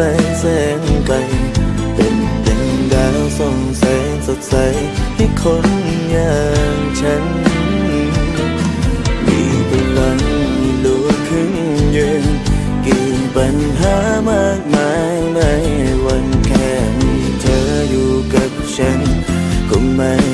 ลแสนไกล เป็นดังดาวส่องแสงสดใสให้คนอย่างฉัน มีพลังลุกขึ้นยืนกี่ปัญหามากมายไม่วันแค่มีเธออยู่กับฉัน ก็ไม่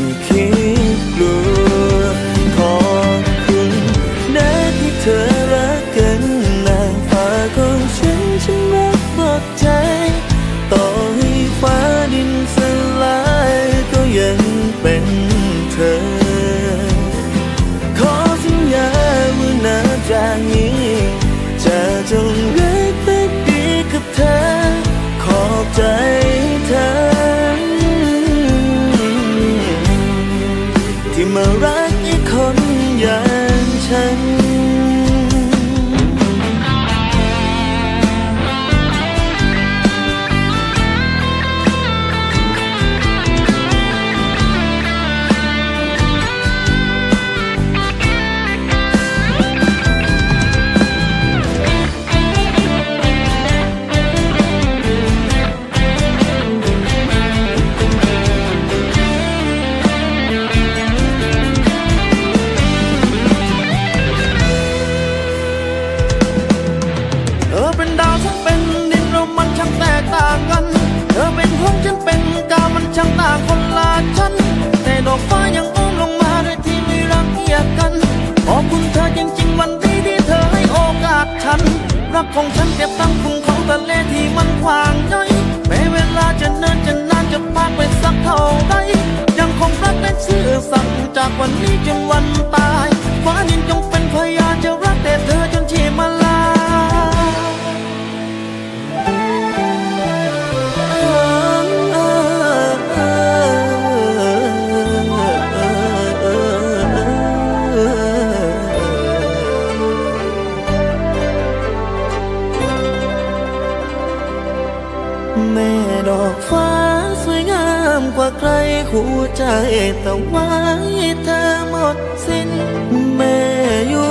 ช่างต่างคนลาฉัน แต่ดอกฟ้ายังอ้มลงมาด้วยที่ไม่รังเกียจกัน ขอบคุณเธอจริงๆวันนี้ที่เธอให้โอกาสฉัน รักของฉันเก็บตั้งคุณของทะเลที่มันขวางย่อยแม้เวลาจะเนินจะนานจะพากไปสักเท่าใดยังคงรักและซื่อสัตย์จากวันนี้จนวัน กว่าใครหัวใจต้องไว้เธอหมดสิ้นแม่อยู่